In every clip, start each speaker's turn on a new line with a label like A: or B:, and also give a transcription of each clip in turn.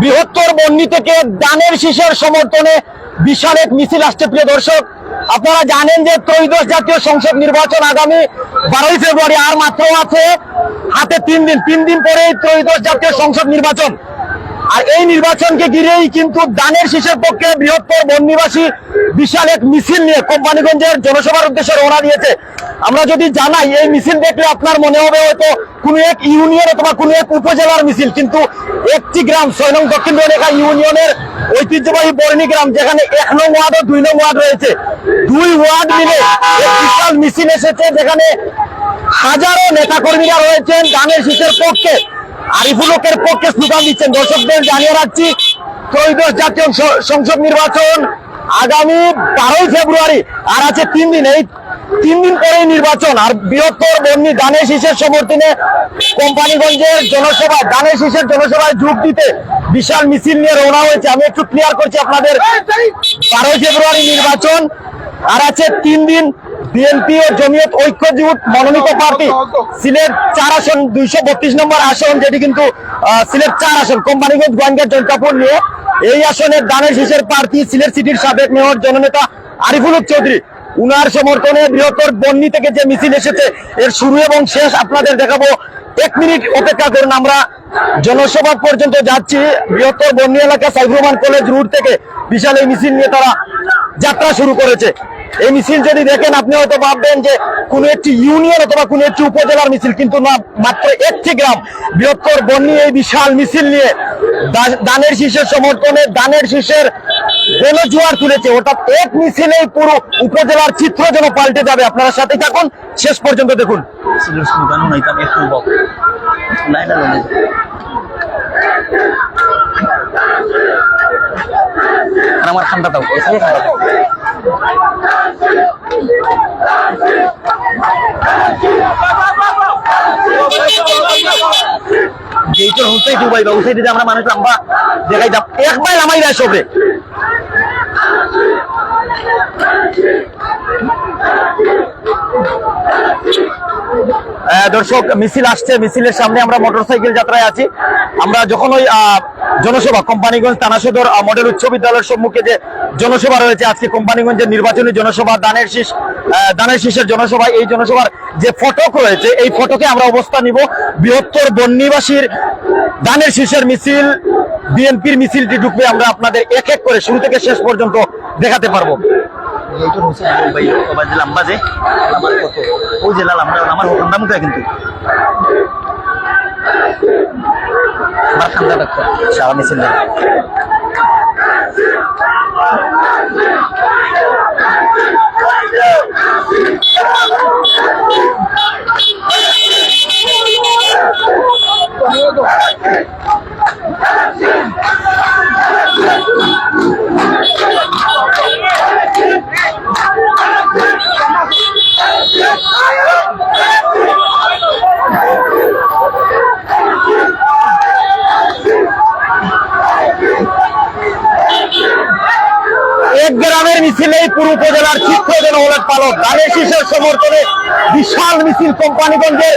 A: বৃহত্তর বন্যি থেকে দানের শীষের সমর্থনে বিশাল এক মিছিল আসছে, প্রিয় দর্শক। আপনারা জানেন যে ত্রয়োদশ জাতীয় সংসদ নির্বাচন আগামী বারোই ফেব্রুয়ারি আর মাত্র আছে। হাতে তিন দিন তিন দিন পরেই ত্রয়োদশ জাতীয় সংসদ নির্বাচন। আর এই নির্বাচনকে ঘিরেই কিন্তু দানের শীষের পক্ষে বৃহত্তর বন্যবাসী বিশাল এক মিছিল নিয়ে কোম্পানিগঞ্জের জনসভার উদ্দেশ্যে রওনা দিয়েছে। আমরা যদি জানাই, এই মিছিল দেখলে আপনার মনে হবে হয়তো কোনো এক ইউনিয়ন অথবা কোনো এক উপজেলার মিছিল, কিন্তু একটি গ্রাম ছয় নং দক্ষিণ রেখা ইউনিয়নের ঐতিহ্যবাহী বর্ণী গ্রাম, যেখানে এক নং ওয়ার্ড ও দুই নং ওয়ার্ড রয়েছে। দুই ওয়ার্ড মিলে বিশাল মিছিল এসেছে, যেখানে হাজারো নেতাকর্মীরা রয়েছেন দানের শীষের পক্ষে আরিফুলকের পক্ষে স্লোগান দিচ্ছেন। দর্শকদের জানিয়ে রাখছি, ত্রয়োদশ জাতীয় সংসদ নির্বাচন আগামী বারোই ফেব্রুয়ারি, আর আছে তিন দিন। এই তিন দিন পরেই নির্বাচন, আর বৃহত্তর বন্যী দানের শীষের সমর্থনে কোম্পানিগঞ্জের জনসভায় দানের শীষের জনসভায় যোগ দিতে বিশাল মিছিল নিয়ে রওনা হয়েছে। আমি একটু ক্লিয়ার করছি আপনাদের। বারোই ফেব্রুয়ারি নির্বাচন, আর আছে তিন দিন বিএনপি ও জমিয়ত ঐক্য জোট মনোনীত প্রার্থী সিলেট চার আসন, দুইশো বত্রিশ নম্বর আসন, যেটি কিন্তু সিলেট চার আসন, কোম্পানিগঞ্জ গোয়েঙ্গা জনকাপুর নিয়ে। এই আসনের দানের শীষের প্রার্থী সিলেট সিটির সাবেক মেয়র, জননেতা আরিফুল চৌধুরী। উনার সমর্থনে বৃহত্তর বন্যি থেকে যে মিছিল এসেছে, এর শুরু এবং শেষ আপনাদের দেখাবো। এক মিনিট অপেক্ষা করুন আমরা। জনসভা পর্যন্ত যাচ্ছি। বৃহত্তর বন্যী এলাকা সাইফুর কলেজ রুট থেকে বিশাল এই মিছিল নিয়ে তারা যাত্রা শুরু করেছে। এই মিছিল যদি দেখেন, আপনি হয়তো ভাববেন যে কোন একটি ইউনিয়ন অথবা কোন একটি উপজেলার মিছিল, কিন্তু না, মাত্র একটি গ্রাম। বৃহত্তর বন্যী এই বিশাল মিছিল নিয়ে দানের শীষের সমর্থনে, দানের শীষের গণজোয়ার তুলেছে, অর্থাৎ এক মিছিলেই পুরো উপজেলার চিত্র যেন পাল্টে যাবে। আপনারা সাথে থাকুন, শেষ পর্যন্ত দেখুন।
B: Silos Lugano na itang F2 Lain na lang. আমার ঠান্ডা দাও
A: যেইটা হুসাই ডুবাই বা হুসাই দিতে আমরা মানুষ আমরা দেখাইতাম একবার নামাই দেয় সবরে। দর্শক, মিছিল আসছে, মিছিলের সামনে আমরা মোটরসাইকেল যাত্রায় আছি। আমরা যখন ওই জনসভা কোম্পানিগঞ্জ থানা সদর মডেল উচ্চ বিদ্যালয়ের সম্মুখে যে জনসভা রয়েছে, আজকে কোম্পানিগঞ্জের নির্বাচনী জনসভা, দানের শীষ দানের শীষের জনসভা এই জনসভার যে ফটক রয়েছে, এই ফটকে আমরা অবস্থান নিব। বৃহত্তর বন্যবাসীর দানের শীষের মিছিল, বিএনপির মিছিলটি ঢুকবে আমরা আপনাদের এক এক করে শুরু থেকে শেষ পর্যন্ত দেখাতে পারব।
B: Nung sa iyo ba yun? O ba di lambas eh? Lamar ko to. O di lamar lamar ko kandam ka kintu.
A: মিছিলেই পুরো উপজেলার চিত্র যেন ওলট পালট ধানের শীষের সমর্থনে বিশাল মিছিল কোম্পানিগঞ্জের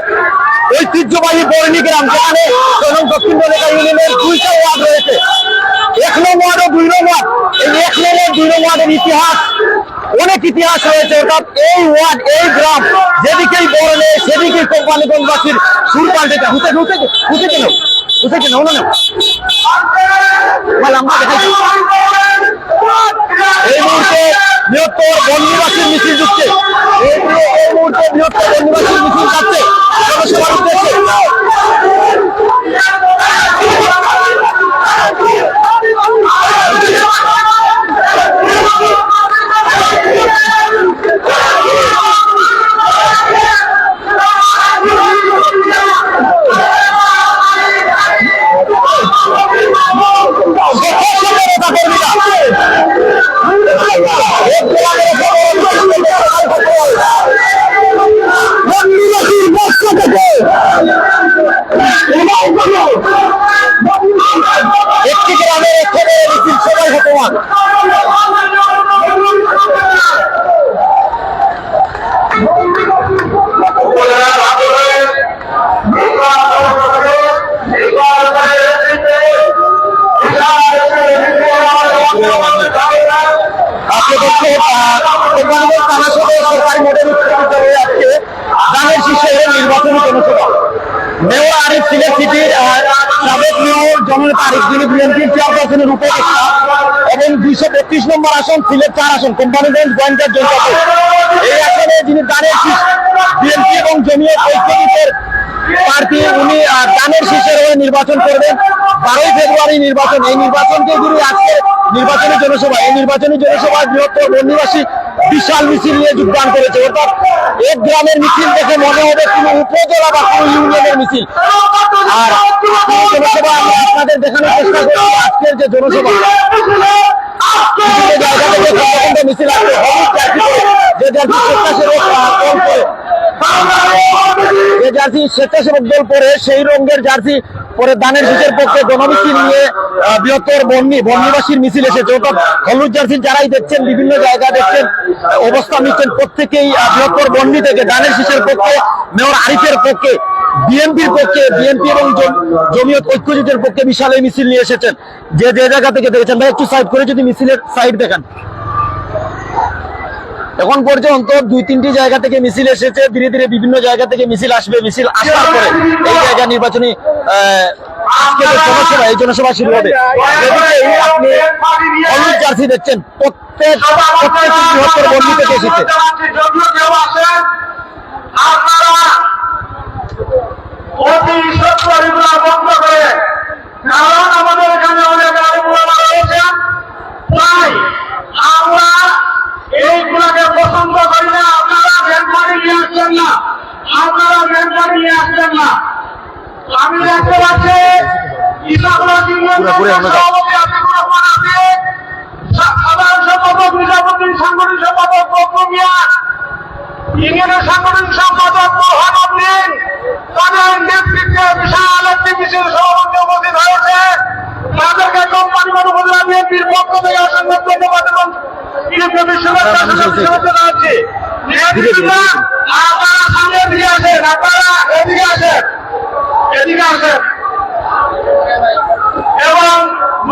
A: ঐতিহ্যবাহী বর্ণী গ্রাম। যেখানে এবং দক্ষিণ এলাকা ইউনিয়নের দুইটা ওয়ার্ড রয়েছে। এক নং ওয়ার্ড ও দুই নং ওয়ার্ড। এই এক নং ও দুই নং ওয়ার্ডের ইতিহাস, অনেক ইতিহাস রয়েছে। অর্থাৎ এই ওয়ার্ড, এই গ্রাম যেদিকেই বড় নেই সেদিকেই কোম্পানিগঞ্জবাসীর সুর পাল্টেছে হুতে হুতে হুতে কেন? হুতে কেন? হলো না এই মুহূর্তে বৃহত্তর বন্যবাসীর মিছিল ঢুকছে। এই মুহূর্তে- বৃহত্তর বন্যবাসীর মিছিল যাচ্ছে। মুসলমান শীর্ষে এবং চার আসন এই আসনে যিনি শীর্ষ বিএনপি এবং শীর্ষের হয়ে নির্বাচন করবেন। বারোই ফেব্রুয়ারি নির্বাচন। এই নির্বাচনকে ঘিরে আজকে নির্বাচনী জনসভা। এই নির্বাচনী জনসভায় বৃহত্তর বন্দিবাসী বিশাল মিছিল নিয়ে যোগদান করেছে। অর্থাৎ এক গ্রামের মিছিল দেখে মনে হবে কোনো উপজেলা বা কোনো ইউনিয়নের মিছিল। আর জনসভা আমরা আপনাদের দেখানোর চেষ্টা করছি আজকের যে জনসভা মিছিল আসবে। হলুদ যে যার দল করে যে জার্সি স্বেচ্ছাসেবক দল পরে সেই রঙের জার্সি পরে দানের শীষের পক্ষে গণমিছিল নিয়ে বৃহত্তর বন্যি, বন্যবাসীর মিছিল এসেছে। অর্থাৎ হলুদ জার্সি যারাই দেখছেন, বিভিন্ন জায়গা দেখছেন নিচ্ছেন প্রত্যেকেই বৃহত্তর বন্যি থেকে দানের পক্ষে, মেয়র আরিফের পক্ষে, বিএনপির পক্ষে, বিএনপি এবং জম- জমিয়ত ঐক্যজোটের পক্ষে বিশাল এই মিছিল নিয়ে এসেছেন। যে যে জায়গা থেকে দেখেছেন, ভাই, একটু সাইড করে যদি মিছিলের সাইড দেখান। এখন পর্যন্ত দুই, তিনটি জায়গা থেকে মিছিল এসেছে। ধীরে ধীরে বিভিন্ন জায়গা থেকে মিছিল আসবে, মিছিল আসার পরে এই জায়গা নির্বাচনী জনসভা, এই জনসভা শুরু হবে। আপনি হলুদ জার্সি দেখছেন, প্রত্যেক প্রত্যেক বৃহত্তর বন্ধু থেকে এসেছে।
C: আমাদের এখানে অনেক তাই আমরা এইগুলাকে পছন্দ করি না আপনারা ব্যাংকারি নিয়ে আসছেন না আপনারা ব্যাংকারি নিয়ে আসছেন না আমি দেখতে পাচ্ছি ইসাকুল্লাহ
A: পুরোপুরি আমরা দেখ-
C: সভাপতি আতিকুর রহমান আছে সা- সাধারণ সম্পাদক নিজামুদ্দিন সাংগঠনিক সম্পাদক বক্র মিয়া ইংরেজি সাংগঠনিক সম্পাদক মোহন উদ্দিন তাদের নেতৃত্বে বিশাল একটি মিছিল সভাপতি উপস্থিত হয়েছে। তাদেরকে কোম্পানি উপজেলা বিএনপির পক্ষ থেকে অসংখ্য ধন্যবাদ এবং বিএনপি শুভেচ্ছা শুভেচ্ছা জানাচ্ছি। আপনারা সামনে এদিকে আসেন আপনারা এদিকে আসেন। এদিকে আসেন।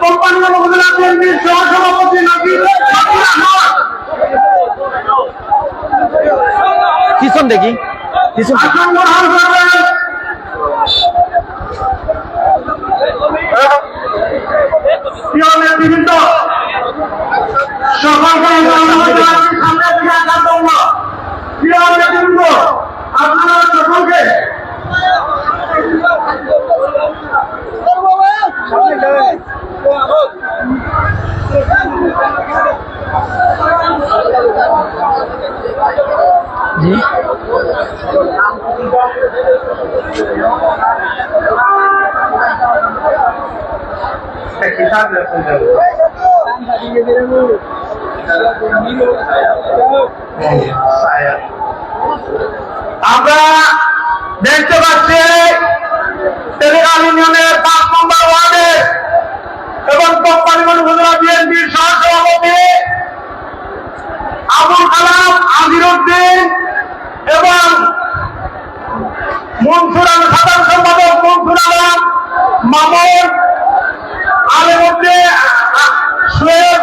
C: কোম্পানি উপজেলা বিএনপির সহসভাপতি নাজির
A: পিছন দেখি পিছন।
C: আসন গ্রহণ করবেন প্রিয় নেতৃবৃন্দ সকলকে ধন্যবাদ জানাচ্ছি সামনে থেকে আসার জন্য প্রিয় নেতৃবৃন্দ আপনারা সকলকে
A: জি
C: আমরা দেখতে পাচ্ছি টেলিগ্রাম ইউনিয়নের পাঁচ নম্বর ওয়ার্ডে এবং কোম্পানিগঞ্জ উপজেলা বিএনপির সহসভাপতি আবুল কালাম আজিরুদ্দিন এবং মনসুর সাধারণ সম্পাদক মনসুর আলম মামুন আলিমুদ্দিন সৈয়দ